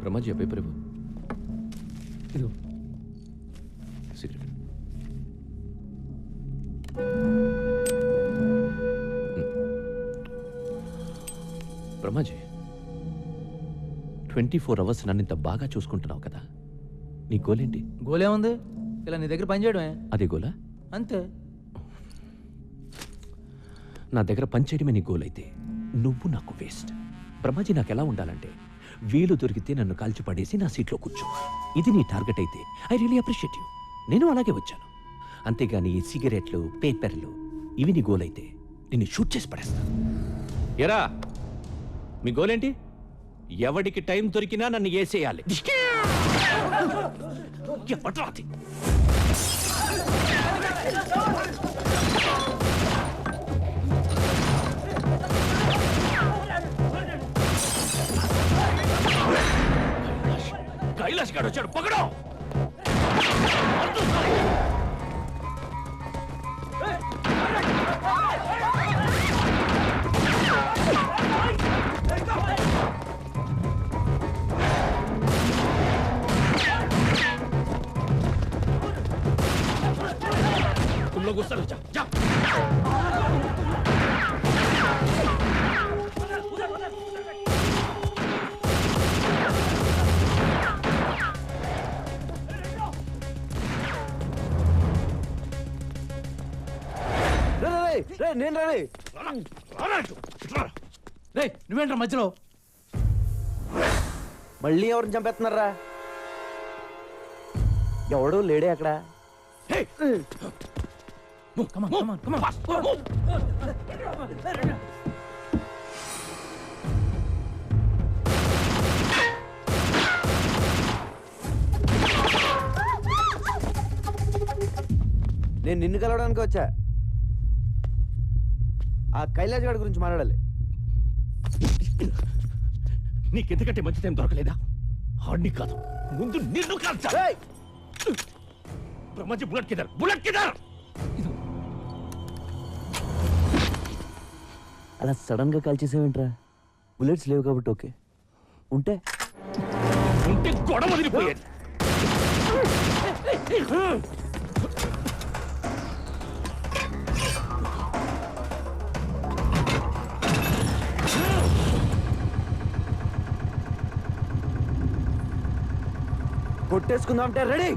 Brahmaji paper ఇవ్వు. ఇదిగో. Cigarette Brahmaji twenty four hours నన్ను ఇంత బాగా చూసుకుంటున్నావు కదా? నీ గోలేంటి? గోలేముంది? ఇలా నీ దగ్గర పని చేయడమే. అదే గోలా? అంతే. నా దగ్గర పనిచేయడమే నీ గోల్ అయితే నువ్వు నాకు వేస్ట్. బ్రహ్మాజీ నాకు ఎలా ఉండాలంటే? వీలు దొరికితే నన్ను కాల్చి పడేసి నా సీట్లో కూర్చో. ఇది నీ టార్గెట్ అయితే ఐ రియలీ అప్రిషియేట్ యూ నేను అలాగే వచ్చాను. అంతేగాని సిగరెట్లు పేపర్లు ఇవి నీ గోల్ అయితే నిన్ను షూట్ చేసి పడేస్తాను ఎరా మీ గోల్ ఏంటి? ఎవడికి టైం దొరికినా నన్ను వేసేయాలి ఎవడ్రా కైలాష్ కైలాష్ గారు వచ్చాడు పకడో तुम लोग उस तरफ जाओ जाओ నేను రే రే నువ్వేంట్రా మధ్యలో? మళ్ళీ ఎవరిని చంపేస్తున్నారా? ఎవడు లేడే అక్కడ. నేను నిన్ను కలవడానికి వచ్చా? ఆ కైలాష్ గారి గురించి మాట్లాడాలి. నీకెందుకంటే మంచి టైం దొరకలేదా? ఆడిని కాదు. ముందు నిన్ను కాల్చా! బ్రహ్మాజీ బుల్లెట్ కిదర్ బుల్లెట్ కిదర్ అలా సడన్గా కాల్ చేసావేంట్రా బుల్లెట్స్ లేవు కాబట్టి ఓకే. ఉంటే? ఉంటే గొడవ వదిలిపోయేది. కొట్టేసుకుందాం అంటే రెడీ.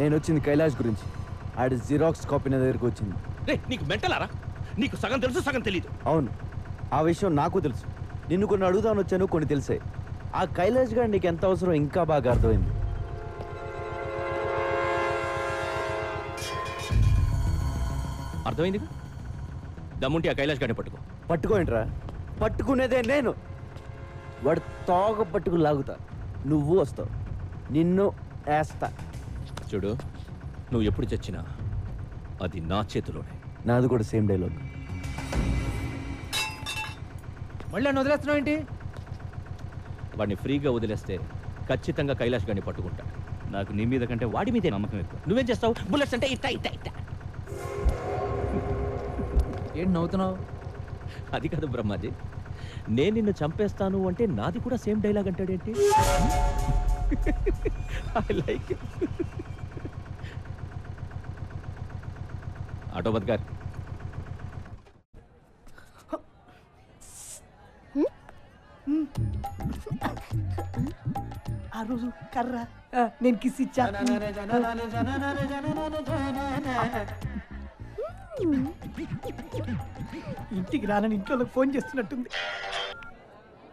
నేను వచ్చింది కైలాష్ గురించి. ఆడి జిరాక్స్ కాపీ నా దగ్గరికి వచ్చింది. రే నీకు మెంటలారా నీకు సగం తెలుసు సగం తెలీదు. అవును. ఆ విషయం నాకు తెలుసు. నిన్ను కొన్ని అడుగుదామని వచ్చాను కొన్ని తెలిసాయి. ఆ కైలాష్ గారు నీకు ఎంత అవసరం ఇంకా బాగా అర్థమైంది. అర్థమైంది? దమ్ముంటే ఆ కైలాష్ గారిని పట్టుకో. పట్టుకోండిరా. పట్టుకునేదే నేను. వాడు తోక పట్టుకు లాగుతా. నువ్వు వస్తావు. నిన్ను వేస్తా చూడు నువ్వు ఎప్పుడు చచ్చినా అది నా చేతిలోనే. నాది కూడా సేమ్ డైలాగ్. మళ్ళీ నన్ను వదిలేస్తున్నావు ఏంటి? వాడిని ఫ్రీగా వదిలేస్తే ఖచ్చితంగా కైలాష్ గారిని పట్టుకుంటా. నాకు నీ మీద కంటే వాడి మీదే నమ్మకం ఎక్కువ. నువ్వేం చేస్తావు? బుల్లెట్స్ అంటే ఇట్టా ఇట్టా ఇట్టా. ఏంటి నవ్వుతున్నావు? అది కాదు బ్రహ్మాజీ. నేను నిన్ను చంపేస్తాను అంటే నాది కూడా సేమ్ డైలాగ్ అంటాడేంటి? ఐ లైక్ ఆటోబద్ గారు ఆ రోజు కర్ర నేను కిస్ ఇచ్చా ఇంటికి రానని ఇంట్లో ఫోన్ చేస్తున్నట్టుంది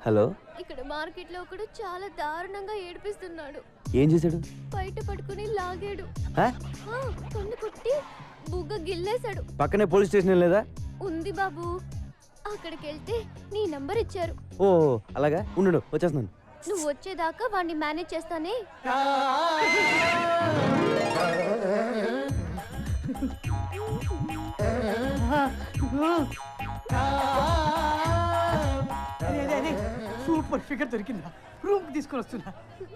హలో ఇక్కడ మార్కెట్లో ఒకడు చాలా దారుణంగా ఏడిపిస్తున్నాడు ఏం చేశాడు బయట పట్టుకుని లాగాడు హ? ఆ, కన్ను కొట్టి బుగ్గ గిల్లేశాడు పక్కనే పోలీస్ స్టేషన్ లేదా ఉంది బాబు అక్కడికి వెళ్తే నీ నంబర్ ఇచ్చారు ఓ అలాగా ఉండు వచ్చేస్తున్నాను నువ్వు వచ్చేదాకా వాడిని మేనేజ్ చేస్తానే సూపర్ ఫిగర్ దొరికిందా రూమ్ తీసుకొని వస్తున్నా.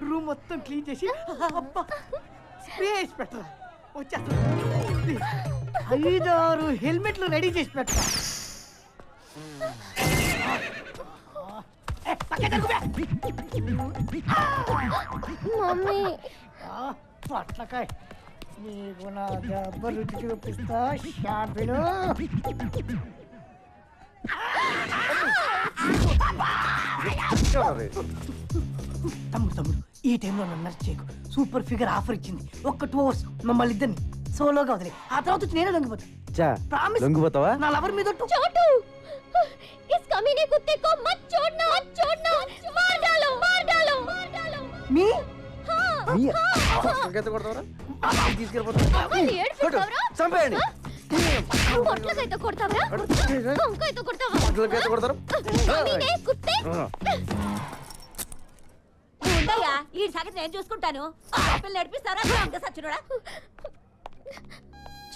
రూమ్ మొత్తం క్లీన్ చేసి అబ్బా స్పేస్ పెట్టరా. వచ్చేస్తా ఐదారు హెల్మెట్లు రెడీ చేసి పెట్టరా. మమ్మీ. పొట్లకాయ. నీకు నా దెబ్బ రుచి చూపిస్తా షాపిలు. తమ్ముడు తమ్ముడు ఈ టైంలో నన్ను నర్స్ చేయకు సూపర్ ఫిగర్ ఆఫర్ ఇచ్చింది ఒక్క టూ అవర్స్ మమ్మల్ని ఇద్దరిని సోలోగా వదిలే ఆ తర్వాత వచ్చి నేనే లొంగిపోతా చా ప్రామిస్ లొంగిపోతావా నా లవర్ మీద ఒట్టు. छोटू इस कमीने कुत्ते को मत छोड़ना मत छोड़ना मार डालो मार डालो मार डालो మీ हाँ మీ కొడతావరా తీసుకెళ్ళిపోతా మళ్ళీ ఏడ్పిస్తావురా? చంపేయండి పొట్లకైతే కొడతావరా వంకాయతో కొడతావా? పొట్లకైతే కొడతారు? కమీనే కుత్తే ఉండయ్యా ఈ సంగతి నేను చూసుకుంటాను. ఆ పిల్లలు నడిపిస్తారా? దొంగ సచ్చినోడా?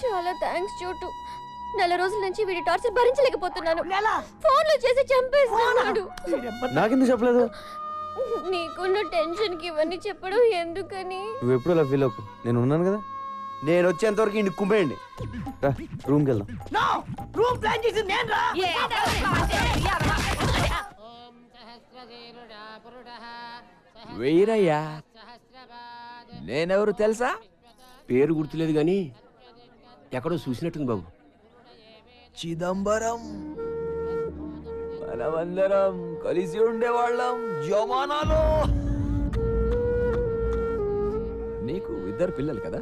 చాలా థ్యాంక్స్ చోటు. నెల రోజుల నుంచి వీడి టార్చర్ భరించలేకపోతున్నాను. నెల? ఫోన్లు చేసి చంపేస్తున్నాడు. నాకెందుకు చెప్పలేదు? నీకున్న టెన్షన్కి ఇవన్నీ చెప్పడం ఎందుకని? నువ్వు ఎప్పుడు అలా ఫీల్ అవ్వకు నేను ఉన్నాను కదా. నేను వచ్చేంత వరకు ఇంటికి కుమ్మేయండి రూమ్కి వెళ్దాం. నో! రూమ్ ప్లాన్ నేను రా వెయ్యరయ్యా. నేనెవరు తెలుసా? పేరు గుర్తులేదు కానీ ఎక్కడో చూసినట్టుంది బాబు. చిదంబరం మనమందరం కలిసి ఉండేవాళ్ళం జమానాలో. నీకు ఇద్దరు పిల్లలు కదా?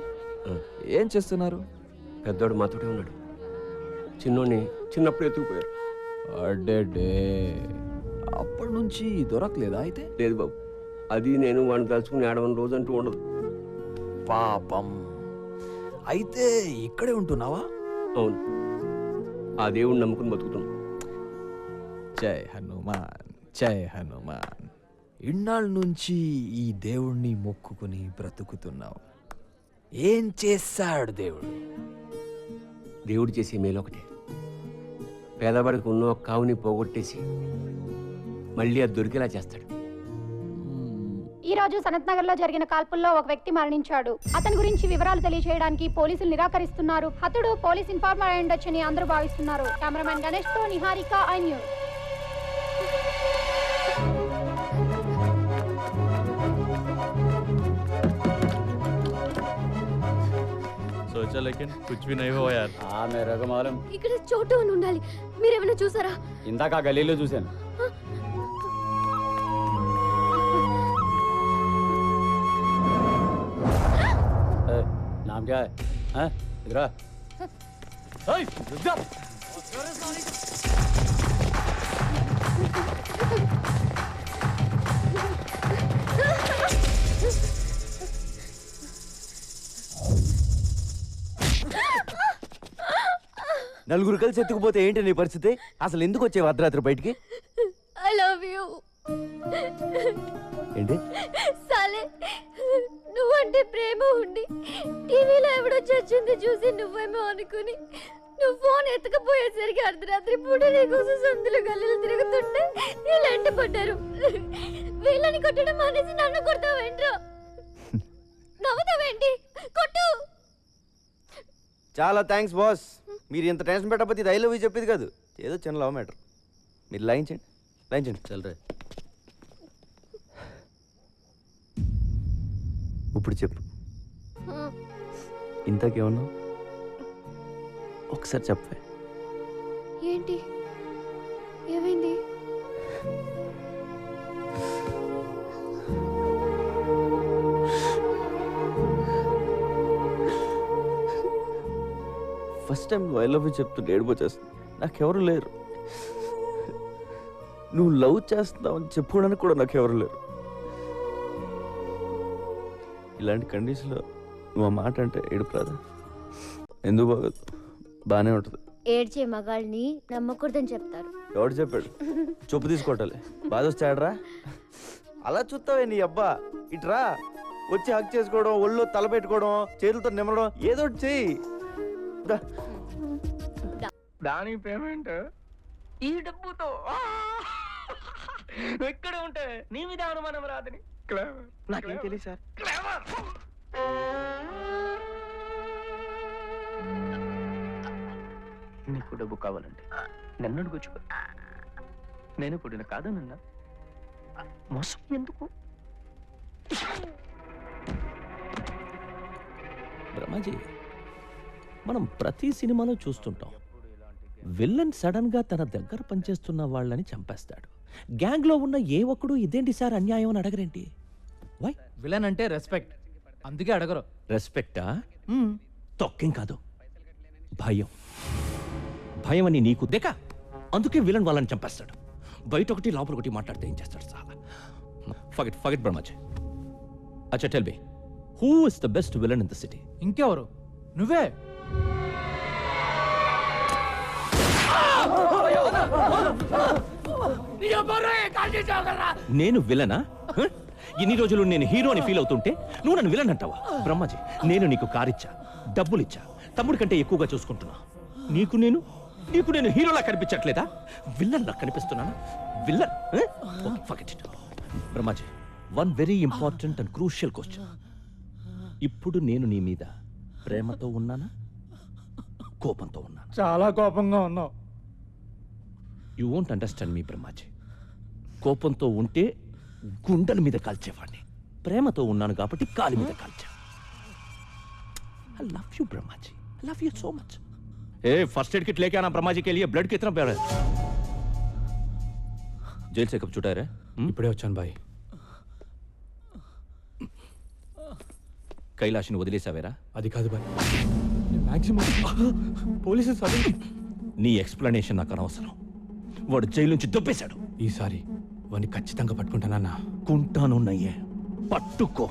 ఏం చేస్తున్నారు? పెద్దోడు మాతోటే ఉన్నాడు. చిన్నోడిని చిన్నప్పుడు ఎత్తుకుపోయారు. అడ్డే అప్పటి నుంచి దొరకలేదా అయితే? లేదు బాబు. అది నేను వాడిని తలుచుకుని ఆడవని రోజు అంటూ ఉండదు. పాపం. అయితే ఇక్కడే ఉంటున్నావా? అవును. ఆ దేవుడిని నమ్ముకుని బతుకుతున్నాం. జై హనుమాన్ జై హనుమాన్. ఇన్నాళ్ళ నుంచి ఈ దేవుణ్ణి మొక్కుకుని బ్రతుకుతున్నావు. ఏం చేశాడు దేవుడు? దేవుడు చేసే మేలు ఒకటే. పేదవాడికి ఉన్న కావుని పోగొట్టేసి మళ్ళీ అది దొరికేలా చేస్తాడు. ఈ రోజు సనత్ నగర్లో జరిగిన కాల్పుల్లో ఒక వ్యక్తి మరణించాడు. అతని గురించి వివరాలు తెలియజేయడానికి పోలీసులు నిరాకరిస్తున్నారు. హతుడు పోలీస్ ఇన్ఫార్మర్ అయి ఉండొచ్చని అందరూ భావిస్తున్నారు. కెమెరామెన్ గణేష్తో నిహారిక ఐ న్యూస్. सोचा लेकिन कुछ भी नहीं हुआ यार ఆ మేరకు మాలం ఇక్కడ చోటు అని ఉండాలి మీరేమైనా చూసారా ఇందాక ఆ గలీలో చూశాను ए, नाम क्या है हैं? इधर आ। ओए, रुक जा। నలుగురు కలిసి ఎత్తుకుపోతే ఏంటి నీ పరిస్థితి? అసలు ఎందుకు వచ్చేవి అర్ధరాత్రి బయటికి? ఐ లవ్ యూ ఏంటి? సాలే నువ్వంటే ప్రేమ ఉండి టీవీలో ఎవడో చచ్చింది చూసి నువ్వేమో అనుకుని నువ్వు ఫోన్ ఎత్తకపోయేసరికి అర్ధరాత్రి పూట నీకోసం సందులు గల్లీలు తిరుగుతుంటే వీళ్ళు ఎంట పడ్డారు వీళ్ళని కొట్టడం మానేసి నన్ను కొడతావేంట్రా? నవ్వుతావేంటి? కొట్టు! చాలా థ్యాంక్స్ బాస్ మీరు ఇంత టెన్షన్ పెట్టకపోతే ఇది ఐ లవ్ యూ చెప్పేది కాదు. ఏదో చిన్న లవ్ మ్యాటర్ మీరు లాయించండి లాయించండి చల్లరే. ఇప్పుడు చెప్పు. ఇంతకేమన్నావు? ఒకసారి చెప్పే ఏంటి? ఏమైంది? ఫస్ట్ టైం నువ్వు ఐ లవ్ యూ చెప్తుంటే ఏడిపోచేస్తుంది నాకెవరు లేరు. నువ్వు లవ్ చేస్తున్నావు అని చెప్పుకోవడానికి కూడా నాకెవరు లేరు. ఇలాంటి కండిషన్లో నువ్వు ఆ మాట అంటే ఏడుపు రాదా ఎందుకు బాగోదు? బాగానే ఉంటుంది. ఏడ్చే మగాళ్ళని నమ్మకూడదని చెప్తారు. ఎవడు చెప్పాడు? చొప్పు తీసుకోవటాలి. బాధ వచ్చాడరా అలా చూస్తావే నీ అబ్బా. ఇట్రా. వచ్చి హక్ చేసుకోవడం ఒళ్ళో తల పెట్టుకోవడం చేతులతో నిమ్మడం ఏదో చెయ్యి. దాని పేమెంట్? ఈ డబ్బుతో. నువ్వు ఇక్కడే ఉంటే నీ మీద అనుమానం రాదని. నాకేం తెలియదు సార్. నీకు డబ్బు కావాలంటే నన్ను అడుగుచ్చుకో నేను పుట్టిన కాదనన్నా. మోసం ఎందుకు? బ్రహ్మాజీ మనం ప్రతి సినిమాలో చూస్తుంటాం. విల్లన్ సడన్గా తన దగ్గర పనిచేస్తున్న వాళ్ళని చంపేస్తాడు. గ్యాంగ్లో ఉన్న ఏ ఒక్కడు ఇదేంటి సార్ అన్యాయం అని అడగరేంటి? వై విలన్ అంటే రెస్పెక్ట్. అందుకే అడగరు. రెస్పెక్టా? తొక్కేం కాదు. భయం. భయం అని నీకు దేక? అందుకే విలన్ వాళ్ళని చంపేస్తాడు. బయట ఒకటి లోపల ఒకటి మాట్లాడితే ఏం చేస్తాడు చాలా ఫగట్ ఫగట్ బ్రహ్మాజ్ అచ్చా tell be who is the best villain in the city ఇంకెవరు? నువ్వే? నేను విలనా? ఇన్ని రోజులు నేను హీరో అని ఫీల్ అవుతుంటే నువ్వు నన్ను విలన్ అంటావా? బ్రహ్మజీ నేను నీకు కారిచ్చా డబ్బులిచ్చా తమ్ముడి కంటే ఎక్కువగా చూసుకుంటున్నా. నీకు నేను నీకు నేను హీరోలా కనిపించట్లేదా? విల్లన్లా కనిపిస్తున్నాను? కనిపిస్తున్నానా villain Brahmaji one very important and crucial question ఇప్పుడు నేను నీ మీద ప్రేమతో ఉన్నానా? కోపంతో ఉన్నా చాలా కోపంగా ఉన్నావు. you won't understand me Brahmaji కోపంతో ఉంటే గుండెల మీద కాల్చేవాడిని ప్రేమతో ఉన్నాను కాబట్టి కాలి మీద కాల్చా I love you Brahmaji I love you so much a first aid kit लेके आना ब्रह्मा जी के लिए ब्लड कितना प्यारा है जेल से कब छुटा है ఇప్పుడే వచ్చాను బాయ్ కైలాష్ని వదిలేసావేరా అది కాదు బాయ్ మ్యాక్సిమం పోలీసు సడన్ నీ ఎక్స్ప్లెనేషన్ నాకు అనవసరం వాడు జైలు నుంచి దొబ్బేశాడు. ఈసారి వాడిని ఖచ్చితంగా పట్టుకుంటానన్నా. కుంటాను నయ్యే పట్టుకో.